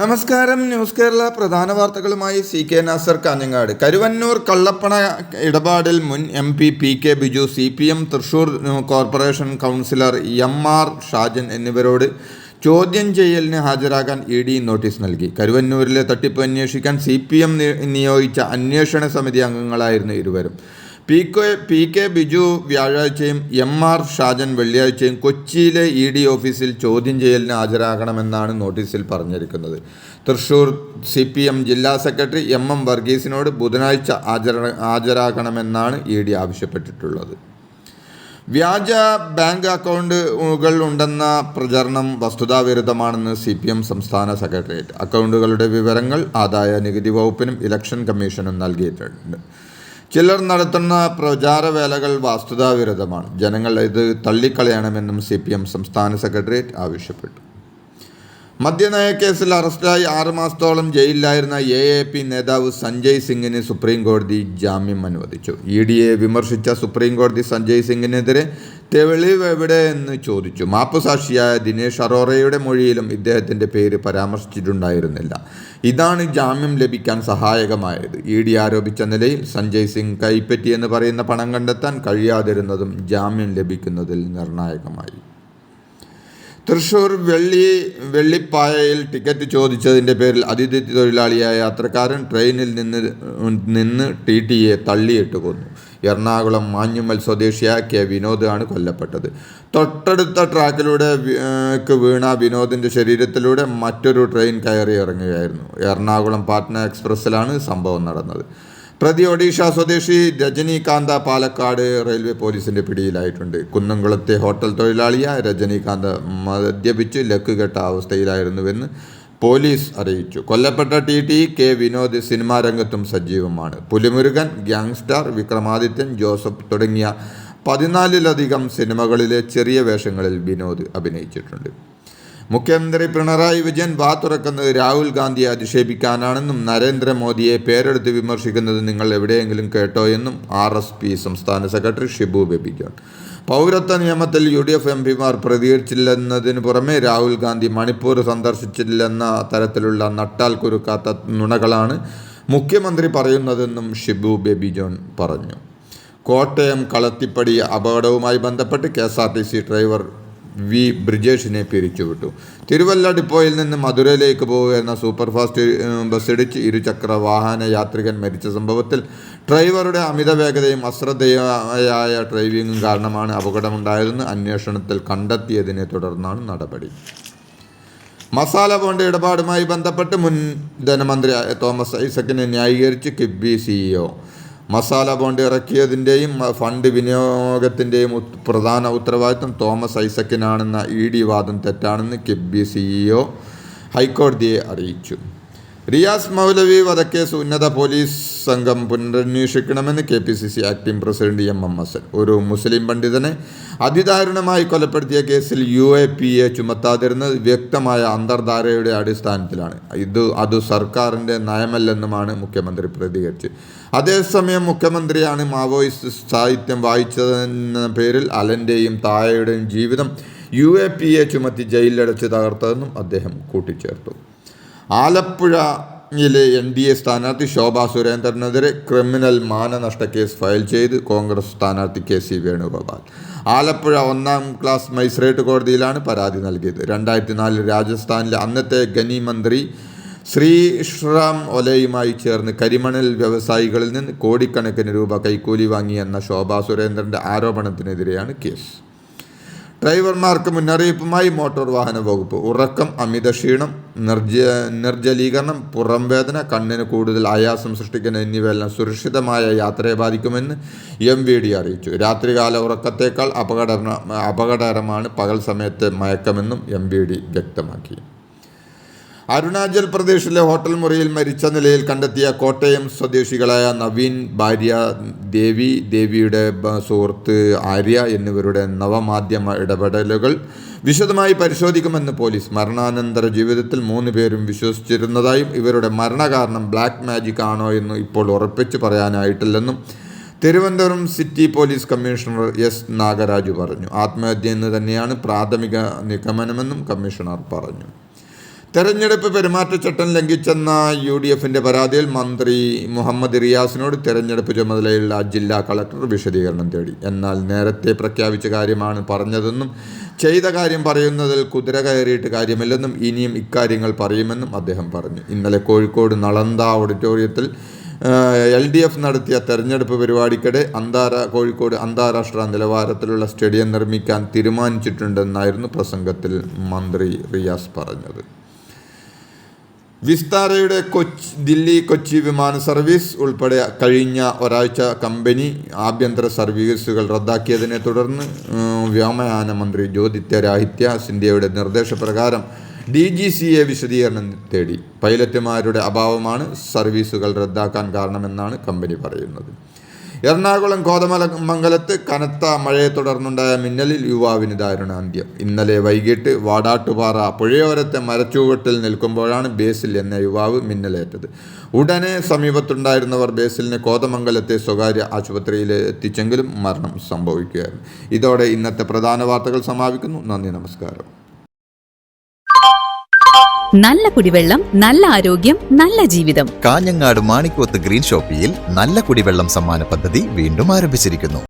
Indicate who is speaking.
Speaker 1: നമസ്കാരം ന്യൂസ് കേരള പ്രധാന വാർത്തകളുമായി സി കെ നാസർ കാഞ്ഞങ്ങാട്. കരുവന്നൂർ കള്ളപ്പണ ഇടപാടിൽ മുൻ M P P K Biju C P M Thrissur corporation councillor M R Shajan എന്നിവരോട് ചോദ്യം ചെയ്യലിന് ഹാജരാകാൻ ഇ ഡി നോട്ടീസ് നൽകി. കരുവന്നൂരിലെ തട്ടിപ്പ് അന്വേഷിക്കാൻ സി പി എം നിയോഗിച്ച അന്വേഷണ സമിതി അംഗങ്ങളായിരുന്നു ഇരുവരും. P K P K Biju വ്യാഴാഴ്ചയും എം ആർ ഷാജൻ വെള്ളിയാഴ്ചയും കൊച്ചിയിലെ ഇ ഡി ഓഫീസിൽ ചോദ്യം ചെയ്യലിന് ഹാജരാകണമെന്നാണ് നോട്ടീസിൽ പറഞ്ഞിരിക്കുന്നത്. തൃശൂർ സി പി എം ജില്ലാ സെക്രട്ടറി എം എം വർഗീസിനോട് ബുധനാഴ്ച ഹാജര ഹാജരാകണമെന്നാണ് ഇ ഡി ആവശ്യപ്പെട്ടിട്ടുള്ളത്. വ്യാജ ബാങ്ക് അക്കൗണ്ടുകൾ ഉണ്ടെന്ന പ്രചരണം വസ്തുതാവിരുദ്ധമാണെന്ന് സി പി എം സംസ്ഥാന സെക്രട്ടേറിയറ്റ്. അക്കൗണ്ടുകളുടെ വിവരങ്ങൾ ആദായ നികുതി വകുപ്പിനും ഇലക്ഷൻ കമ്മീഷനും നൽകിയിട്ടുണ്ട്. ചിലർ നടത്തുന്ന പ്രചാരവേലകൾ വസ്തുതാവിരുദ്ധമാണ്. ജനങ്ങൾ ഇത് തള്ളിക്കളയണമെന്നും സി പി എം സംസ്ഥാന സെക്രട്ടേറിയറ്റ് ആവശ്യപ്പെട്ടു. മദ്യനയ കേസിൽ അറസ്റ്റായി ആറുമാസത്തോളം ജയിലിലായിരുന്ന എ എ പി നേതാവ് സഞ്ജയ് സിംഗിന് സുപ്രീം കോടതി ജാമ്യം അനുവദിച്ചു. ഇ ഡിയെ വിമർശിച്ച സുപ്രീം കോടതി സഞ്ജയ് സിംഗിനെതിരെ തെളിവ് എവിടെ എന്ന് ചോദിച്ചു. മാപ്പുസാക്ഷിയായ ദിനേഷ് അറോറയുടെ മൊഴിയിലും ഇദ്ദേഹത്തിന്റെ പേര് പരാമർശിച്ചിട്ടുണ്ടായിരുന്നില്ല. ഇതാണ് ജാമ്യം ലഭിക്കാൻ സഹായകമായത്. ഇ ഡി ആരോപിച്ച നിലയിൽ സഞ്ജയ് സിംഗ് കൈപ്പറ്റിയെന്ന് പറയുന്ന പണം കണ്ടെത്താൻ കഴിയാതിരുന്നതും ജാമ്യം ലഭിക്കുന്നതിൽ നിർണായകമായി. തൃശൂർ വെള്ളി വെള്ളിപ്പായയിൽ ടിക്കറ്റ് ചോദിച്ചതിന്റെ പേരിൽ അതിഥി തൊഴിലാളിയായ യാത്രക്കാരൻ ട്രെയിനിൽ നിന്ന് നിന്ന് ടി ടിയെ തള്ളിയിട്ട് കൊന്നു. എറണാകുളം മാഞ്ഞുമ്മൽ സ്വദേശിയായ കെ വിനോദ് ആണ് കൊല്ലപ്പെട്ടത്. തൊട്ടടുത്ത ട്രാക്കിലൂടെ വീണ വിനോദിന്റെ ശരീരത്തിലൂടെ മറ്റൊരു ട്രെയിൻ കയറി ഇറങ്ങുകയായിരുന്നു. എറണാകുളം പാറ്റ്ന എക്സ്പ്രസ്സിലാണ് സംഭവം നടന്നത്. പ്രതി ഒഡീഷ സ്വദേശി രജനീകാന്ത പാലക്കാട് റെയിൽവേ പോലീസിന്റെ പിടിയിലായിട്ടുണ്ട്. കുന്നംകുളത്തെ ഹോട്ടൽ തൊഴിലാളിയായ രജനീകാന്ത മദ്യപിച്ച് ലക്കുകെട്ട അവസ്ഥയിലായിരുന്നുവെന്ന് പോലീസ് അറിയിച്ചു. കൊല്ലപ്പെട്ട T T K Vinod cinema രംഗത്തും സജീവമാണ്. പുലിമുരുകൻ ഗ്യാങ്സ്റ്റർ വിക്രമാദിത്യൻ ജോസഫ് തുടങ്ങിയ പതിനാലിലധികം സിനിമകളിലെ ചെറിയ വേഷങ്ങളിൽ വിനോദ് അഭിനയിച്ചിട്ടുണ്ട്. മുഖ്യമന്ത്രി പിണറായി വിജയൻ വാ തുറക്കുന്നത് രാഹുൽ ഗാന്ധിയെ അധിക്ഷേപിക്കാനാണെന്നും നരേന്ദ്രമോദിയെ പേരെടുത്ത് വിമർശിക്കുന്നത് നിങ്ങൾ എവിടെയെങ്കിലും കേട്ടോ എന്നും ആർ എസ് പി സംസ്ഥാന സെക്രട്ടറി ഷിബു ബേബി ജോൺ പൗരത്വ നിയമത്തിൽ യു ഡി എഫ് എം പിമാർ പ്രതികരിച്ചില്ലെന്നതിന് പുറമെ രാഹുൽ ഗാന്ധി മണിപ്പൂർ സന്ദർശിച്ചില്ലെന്ന തരത്തിലുള്ള നട്ടാൽ കുരുക്കാത്ത നുണകളാണ് മുഖ്യമന്ത്രി പറയുന്നതെന്നും ഷിബു ബേബി ജോൺ പറഞ്ഞു. കോട്ടയം കളത്തിപ്പടി അപകടവുമായി ബന്ധപ്പെട്ട് K S R T C driver V ബ്രിജേഷിനെ പിരിച്ചുവിട്ടു. തിരുവല്ല ഡിപ്പോയിൽ നിന്ന് മധുരയിലേക്ക് പോകുന്ന സൂപ്പർ ഫാസ്റ്റ് ബസ്സിടിച്ച് ഇരുചക്ര വാഹന യാത്രികൻ മരിച്ച സംഭവത്തിൽ ഡ്രൈവറുടെ അമിത വേഗതയും അശ്രദ്ധയായ ഡ്രൈവിംഗും കാരണമാണ് അപകടമുണ്ടായതെന്ന് അന്വേഷണത്തിൽ കണ്ടെത്തിയതിനെ തുടർന്നാണ് നടപടി. മസാല ബോണ്ട് ഇടപാടുമായി ബന്ധപ്പെട്ട് മുൻ ധനമന്ത്രി തോമസ് ഐസക്കിനെ ന്യായീകരിച്ച് കിബി സിഇഒ മസാല ബോണ്ട് ഇറക്കിയതിന്റെയും ഫണ്ട് വിനിയോഗത്തിന്റെയും പ്രധാന ഉത്തരവാദിത്തം തോമസ് ഐസക്കിനാണെന്ന ഇ ഡി വാദം തെറ്റാണെന്ന് കിബി സിഇഒ ഹൈക്കോടതിയെ അറിയിച്ചു. റിയാസ് മൗലവി വധക്കേസ് ഉന്നത പോലീസ് സംഘം പുനരന്വേഷിക്കണമെന്ന് K P C C acting president M M Hassan. ഒരു മുസ്ലിം പണ്ഡിതനെ അതിദാരുണമായി കൊലപ്പെടുത്തിയ കേസിൽ യു എ പി എ ചുമത്താതിരുന്നത് വ്യക്തമായ അന്തർധാരയുടെ അടിസ്ഥാനത്തിലാണ്. ഇത് അത് സർക്കാരിന്റെ നയമല്ലെന്നുമാണ് മുഖ്യമന്ത്രി പ്രതികരിച്ച് അതേസമയം മുഖ്യമന്ത്രിയാണ് മാവോയിസ്റ്റ് സാഹിത്യം വായിച്ചതെന്ന പേരിൽ അലന്റെയും തായയുടെയും ജീവിതം യു എ പി എ ചുമത്തി ജയിലിലടച്ച് തകർത്തതെന്നും അദ്ദേഹം കൂട്ടിച്ചേർത്തു. ആലപ്പുഴയിലെ എൻ ഡി എ സ്ഥാനാർത്ഥി ശോഭാ സുരേന്ദ്രനെതിരെ ക്രിമിനൽ മാനനഷ്ട കേസ് ഫയൽ ചെയ്ത് കോൺഗ്രസ് സ്ഥാനാർത്ഥി കെ സി വേണുഗോപാൽ. ആലപ്പുഴ ഒന്നാം ക്ലാസ് മജിസ്ട്രേറ്റ് കോടതിയിലാണ് പരാതി നൽകിയത്. രണ്ടായിരത്തി നാലിൽ രാജസ്ഥാനിലെ അന്നത്തെ ഖനി മന്ത്രി ശ്രീശ്രാം ഒലയുമായി ചേർന്ന് കരിമണൽ വ്യവസായികളിൽ നിന്ന് കോടിക്കണക്കിന് രൂപ കൈക്കൂലി വാങ്ങിയെന്ന ശോഭാ സുരേന്ദ്രന്റെ ആരോപണത്തിനെതിരെയാണ് കേസ്. ഡ്രൈവർമാർക്ക് മുന്നറിയിപ്പുമായി മോട്ടോർ വാഹന വകുപ്പ്. ഉറക്കം അമിത ക്ഷീണം നിർജ നിർജലീകരണം പുറംവേദന കണ്ണിന് കൂടുതൽ ആയാസം സൃഷ്ടിക്കുന്ന എന്നിവയെല്ലാം സുരക്ഷിതമായ യാത്രയെ ബാധിക്കുമെന്ന് എം വി ഡി അറിയിച്ചു. രാത്രികാല ഉറക്കത്തേക്കാൾ അപകട അപകടകരമാണ് പകൽ സമയത്തെ മയക്കമെന്നും എം വി ഡി വ്യക്തമാക്കി. അരുണാചൽ പ്രദേശിലെ ഹോട്ടൽ മുറിയിൽ മരിച്ച നിലയിൽ കണ്ടെത്തിയ കോട്ടയം സ്വദേശികളായ നവീൻ ഭാര്യ ദേവി ദേവിയുടെ സുഹൃത്ത് ആര്യ എന്നിവരുടെ നവമാധ്യമ ഇടപെടലുകൾ വിശദമായി പരിശോധിക്കുമെന്ന് പോലീസ് മരണാനന്തര ജീവിതത്തിൽ മൂന്ന് പേരും വിശ്വസിച്ചിരുന്നതായും ഇവരുടെ മരണകാരണം ബ്ലാക്ക് മാജിക് ആണോ എന്ന് ഇപ്പോൾ ഉറപ്പിച്ച് പറയാനായിട്ടില്ലെന്നും Thiruvananthapuram city police commissioner S Nagaraju പറഞ്ഞു. ആത്മഹത്യ എന്ന് തന്നെയാണ് പ്രാഥമിക നിഗമനമെന്നും കമ്മീഷണർ പറഞ്ഞു. തെരഞ്ഞെടുപ്പ് പെരുമാറ്റച്ചട്ടം ലംഘിച്ചെന്ന യു ഡി എഫിന്റെ പരാതിയിൽ മന്ത്രി മുഹമ്മദ് റിയാസിനോട് തെരഞ്ഞെടുപ്പ് ചുമതലയുള്ള ജില്ലാ കളക്ടർ വിശദീകരണം തേടി. എന്നാൽ നേരത്തെ പ്രഖ്യാപിച്ച കാര്യമാണ് പറഞ്ഞതെന്നും ചെയ്ത കാര്യം പറയുന്നതിൽ കുതിര കയറിയിട്ട് കാര്യമില്ലെന്നും ഇനിയും ഇക്കാര്യങ്ങൾ പറയുമെന്നും അദ്ദേഹം പറഞ്ഞു. ഇന്നലെ കോഴിക്കോട് നളന്ത ഓഡിറ്റോറിയത്തിൽ എൽ ഡി എഫ് നടത്തിയ തെരഞ്ഞെടുപ്പ് പരിപാടിക്കിടെ അന്താരാ കോഴിക്കോട് അന്താരാഷ്ട്ര നിലവാരത്തിലുള്ള സ്റ്റേഡിയം നിർമ്മിക്കാൻ തീരുമാനിച്ചിട്ടുണ്ടെന്നായിരുന്നു പ്രസംഗത്തിൽ മന്ത്രി റിയാസ് പറഞ്ഞത്. വിസ്താരയുടെ കൊച്ചി ദില്ലി കൊച്ചി വിമാന സർവീസ് ഉൾപ്പെടെ കഴിഞ്ഞ ഒരാഴ്ച കമ്പനി ആഭ്യന്തര സർവീസുകൾ റദ്ദാക്കിയതിനെ തുടർന്ന് വ്യോമയാന മന്ത്രി ജ്യോതിത്യ രാഹിത്യ സിന്ധ്യയുടെ നിർദ്ദേശപ്രകാരം ഡി ജി സി എ വിശദീകരണം തേടി. പൈലറ്റുമാരുടെ അഭാവമാണ് സർവീസുകൾ റദ്ദാക്കാൻ കാരണമെന്നാണ് കമ്പനി പറയുന്നത്. എറണാകുളം കോതമല മംഗലത്ത് കനത്ത മഴയെ തുടർന്നുണ്ടായ മിന്നലിൽ യുവാവിന് ദാരുണാന്ത്യം ഇന്നലെ വൈകിട്ട് വാടാട്ടുപാറ പുഴയോരത്തെ മരച്ചുവട്ടിൽ നിൽക്കുമ്പോഴാണ് ബേസിൽ എന്ന യുവാവ് മിന്നലേറ്റത്. ഉടനെ സമീപത്തുണ്ടായിരുന്നവർ ബേസിലിനെ കോതമംഗലത്തെ സ്വകാര്യ ആശുപത്രിയിൽ എത്തിച്ചെങ്കിലും മരണം സംഭവിക്കുകയായിരുന്നു. ഇതോടെ ഇന്നത്തെ പ്രധാന വാർത്തകൾ സമാപിക്കുന്നു. നന്ദി നമസ്കാരം.
Speaker 2: നല്ല കുടിവെള്ളം നല്ല ആരോഗ്യം നല്ല ജീവിതം.
Speaker 3: കാഞ്ഞങ്ങാട് മാണിക്കോത്ത് ഗ്രീൻ ഷോപ്പിയിൽ നല്ല കുടിവെള്ളം സമ്മാന പദ്ധതി വീണ്ടും ആരംഭിച്ചിരിക്കുന്നു.